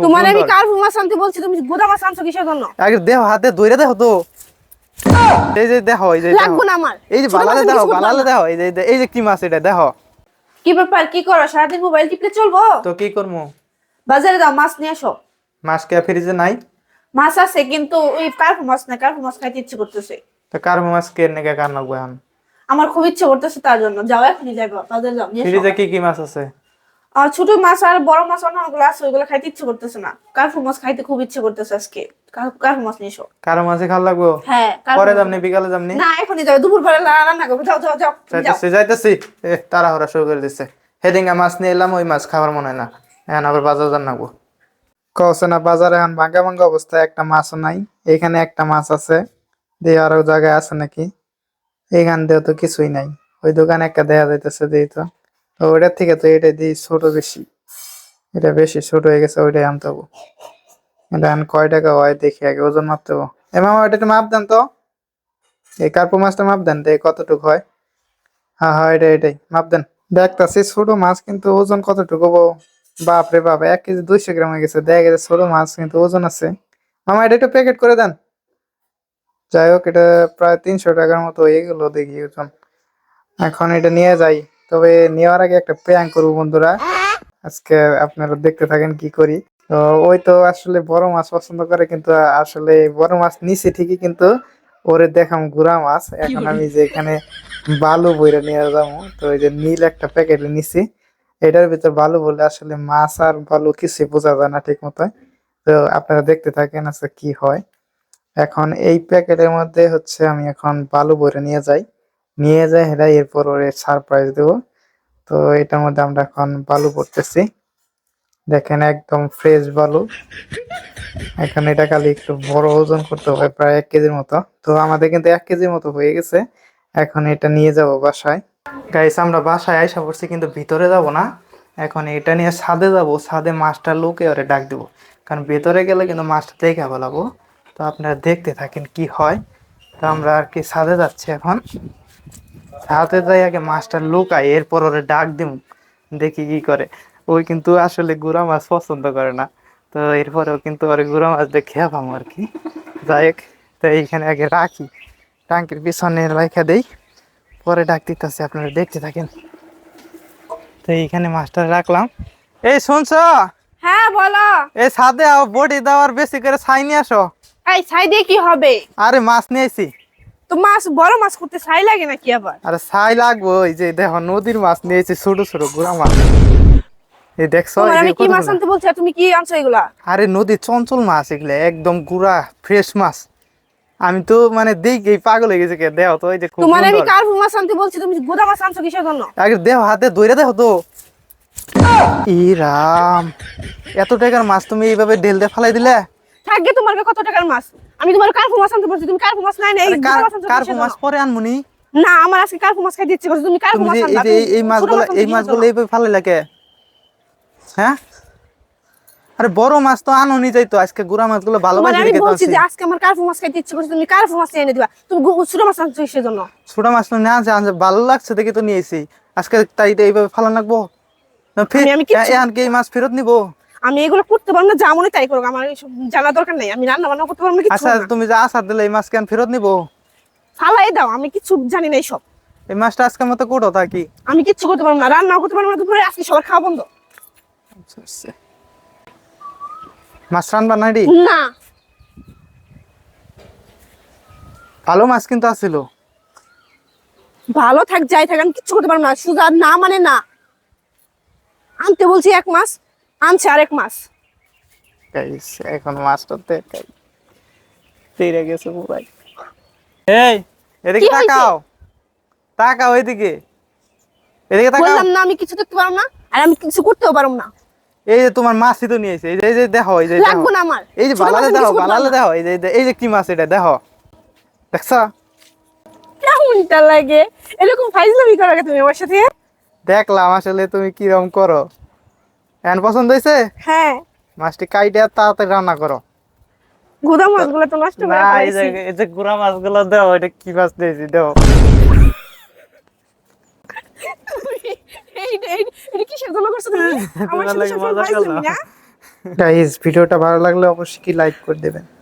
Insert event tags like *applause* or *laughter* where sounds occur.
তোমার আমি। কার্পু মাছ আনতে বলছি তুমি গোদা মাছ আনছো কিসের জন্য? আগে দেহ হাতে ধরে দেখো তো। এই যে দেখো এই যে লাগবো না আমার। এই যে বালালে দেখো বালালে দেখো এই যে এই যে- কি মাছ এটা দেখো কি ব্যাপার কি করো? সারাদিন মোবাইল টিপলে চলবো? তো কি করব বাজারে দাও মাছ নিয়ে আসো। মাছ কে ফ্রিজে নাই? মাছ আছে কিন্তু ওই কার্পু মাছ না কার্পু মাছ খাইতে ইচ্ছে করতেছে। তো কার মাছ কে নেগে কার এখন? আমার খুব ইচ্ছে করতেছে তার জন্য। যাও এখনই যাব বাজারে যাও। ফ্রিজে কি কি মাছ আছে? আর ছোট মাছ আর বড় মাছ অন্যগুলো আছে ওইগুলো খাইতে ইচ্ছে করতেছে না। কার্পু মাছ খাইতে খুব ইচ্ছে করতেছে আজকে। কার- মাছ এসো। কারও মাছে খাওয়া লাগবো? হ্যাঁ পরে। যামনি বিকালে যামনি। না এখনই যাও দুপুর বেলা রান্না করব। যাও যাও যাও যাইতেছি যাইতেছি। তাড়াহুড়া শুরু করে দিচ্ছে হেডিঙ্গা মাছ নিয়ে এলাম ওই মাছ খাবার মনে হয় না। এখন আবার বাজার যান নাকবো কছে না বাজারে এখন ভাঙ্গা ভাঙ্গা অবস্থায় একটা মাছও নাই। এখানে একটা মাছ আছে। দিয়ে আরও জায়গায় আছে নাকি? এখান দিয়েও তো কিছুই নাই। ওই দোকানে একটা দেখা যাইতেছে দিই তো তো ওইটার থেকে তো এটা দিই ছোট বেশি। এটা বেশি ছোট হয়ে গেছে, ওইটাই আনতে হব। এটা এখন কয় টাকা হয় দেখি আগে, ওজন মাপতে হব। এ মামা, ওইটা একটু মাপ দেন তো। এই কার্পু মাছটা মাপ দেন, দেখ কতটুকু হয়। হ্যাঁ হ্যাঁ এটাই এটাই, মাপ দেন। দেখতাছি ছোট মাছ কিন্তু ওজন কতটুকু বাপ রে বাপ, এক কেজি দুইশো গ্রাম হয়ে গেছে, দেখা গেছে ছোট মাছ কিন্তু ওজন আছে। মামা, এটা একটু প্যাকেট করে দেন। যাই হোক, এটা প্রায় তিনশো টাকার মতো হয়ে গেল দেখি ওজন। এখন এটা নিয়ে যাই। তবে নেওয়ার আগে একটা প্র্যাঙ্ক করব বন্ধুরা। আজকে আপনারা দেখতে থাকেন কি করি। তো ওই তো আসলে বড় মাছ পছন্দ করে কিন্তু আসলে বড় মাছ নিচে ঠিকই কিন্তু ওরে দেখাম গুড়া মাছ। এখন আমি যে এখানে বালু বইরে নিয়ে যাব তো ওই যে নীল একটা প্যাকেট নিছি। এটার ভিতর বালু বলে আসলে মাছ আর বালু কিছুই বোঝা যায় না ঠিক মতো তো আপনারা দেখতে থাকেন আচ্ছা কি হয়। এখন এই প্যাকেটের মধ্যে হচ্ছে আমি এখন বালু বইরে নিয়ে যাই। নিয়ে যায় হেরা এরপর ওরে সারপ্রাইজ দেবো। তো এটার মধ্যে আমরা এখন বালু পড়তেছি। দেখেন একদম ফ্রেশ বালু। এখন এটা খালি একটু বড় ওজন করতে হবে, প্রায় এক কেজির মতো। তো আমাদের কিন্তু এক কেজির মতো হয়ে গেছে। এখন এটা নিয়ে যাব বাসায়। গাইস আমরা বাসায় আইসা পড়ছি, কিন্তু ভিতরে যাব না। এখন এটা নিয়ে ছাদে যাব, ছাদে মাছটা লোকে ওরে ডাক দেবো। কারণ ভেতরে গেলে কিন্তু মাছটা দেখে বলাবো তো আপনারা দেখতে থাকেন কি হয়। তো আমরা আর কি ছাদে যাচ্ছি এখন। ছাদে যাই আগে মাছটা লুকাই এরপর ওরে ডাক দিব দেখি কি করে। ওই কিন্তু আসলে গুড়া মাছ পছন্দ করে না। তো এরপরেও কিন্তু ওরে গুড়া মাছ দিয়ে খেয়ে আর কি। যাই হোক তো এইখানে আগে রাখি। টাঙ্কির পিছনে রাখা দেই। পরে ডাক দিতেছে আপনারা দেখতে থাকেন। তো এইখানে মাছটা রাখলাম। এই শুনছ? হ্যাঁ বলো। এই ছাদে বডি দেওয়ার বেশি করে ছাই নিয়ে আসো। এই ছাই দিয়ে কি হবে? আরে মাছ নিয়ে আইছি। তো মাছ বড় মাছ করতে ছাই লাগে নাকি আবার? আরে ছাই লাগবো এই যে দেখো নদীর মাছ নিয়েছি ছোট ছোট গুড়া মাছ। এই দেখছ আমি কি মাছ আনতে বলছি তুমি কি আনছো এগুলা? আরে নদীর চঞ্চল মাছ এগুলো একদম গুড়া ফ্রেশ মাছ। আমি তো মানে দেখি পাগল হয়ে গেছে কে দেও তো এই যে তোমার আমি। মাছ আনতে বলছি তুমি গোদা মাছ আনছো কিসের জন্য? আগে দেহ হাতে ধরে দেখো তো। ই রাম এত টাকার মাছ তুমি এইভাবে ঢেল দিয়ে ফালাই দিলে? থাকবে তোমার কত টাকার মাছ? আমি তোমার কার্পু মাছ আনতে বলছি তুমি কার্পু মাছ নাই না এই আরে মাছ পরে আনমুনি না। আমার আজকে কার্পু মাছ ইচ্ছে করছে তুমি কার্পু মাছ আনবা এই- এই মাছগুলো এই মাছগুলো এইভাবে ফালাই লাগে। হ্যাঁ? আরে বড় মাছ তো আনুনি যাই তো আজকে গুড়া মাছগুলো তোমার ভালোবাসি আমি বলছি যে আজকে আমার কার্পু মাছ খাইতে ইচ্ছে করছে তুমি কার্পু মাছ এনে দিবা। তুমি ছোট মাছ আনছো কিসের জন্য ছোট মাছ তো না জান ভালো লাগছে দেখে তো নিয়েছি। আজকে তাই এইভাবে ফালান লাগবো? না ফের আমি- কি এই মাছ ফেরত নিবো? আমি এগুলো করতে পারব না যা মনে তাই করো আমার এইসব জানা দরকার নেই আমি রান্না বান্না করতে পারব না আচ্ছা তুমি যে আসার দিলে এই মাছ কেন ফেরত নিবো? ফালাই দাও আমি কিছু জানি না এইসব। এই মাছটা আজকের মতো কোটো থাকি আমি কিচ্ছু করতে পারব না রান্নাও করতে পারব না দুপুরে আজকে সবার খাওয়া বন্ধ। মাছ রান্না নাইডি না। ভালো মাছ কিন্তু আসছিল ভালো থাক যাই থাক আমি কিচ্ছু করতে পারব না সুজা না মানে না। আনতে বলছি এক মাস আনছে আরেক গাইস এখন মাছটা তেরে গেছে পুরাই এই এদিকে তাকাও। তাকাও এদিকে। এদিকে তাকাও। বললাম না আমি কিছু দেখতে পারব না আর আমি কিছু করতেও পারব না। এই যে তোমার মাছই তো নিয়েছে এই যে এই যে দেখো এই যে লাগবো না আমার। এই যে মাছ বালালে দেখো বালালে দেখো এই যে এই যে- কি মাছ এটা দেখো। দেখছ? কেমনটা লাগে? এরকম ফাইজলামি করো তুমি আমার সাথে? দেখলাম আসলে তুমি কীরকম করো। এখন পছন্দ হয়েছে? হ্যাঁ। মাছটি কাইটে তাড়াতাড়ি রান্না করো। গুদা মাছগুলো তো নষ্ট করে এই যে ফেলেছি। এই যে গুড়া মাছগুলো দাও এটা কি মাছ দিয়েছি দাও। *laughs* ভিডিওটা ভালো লাগলে অবশ্যই কি লাইক করে দেবেন।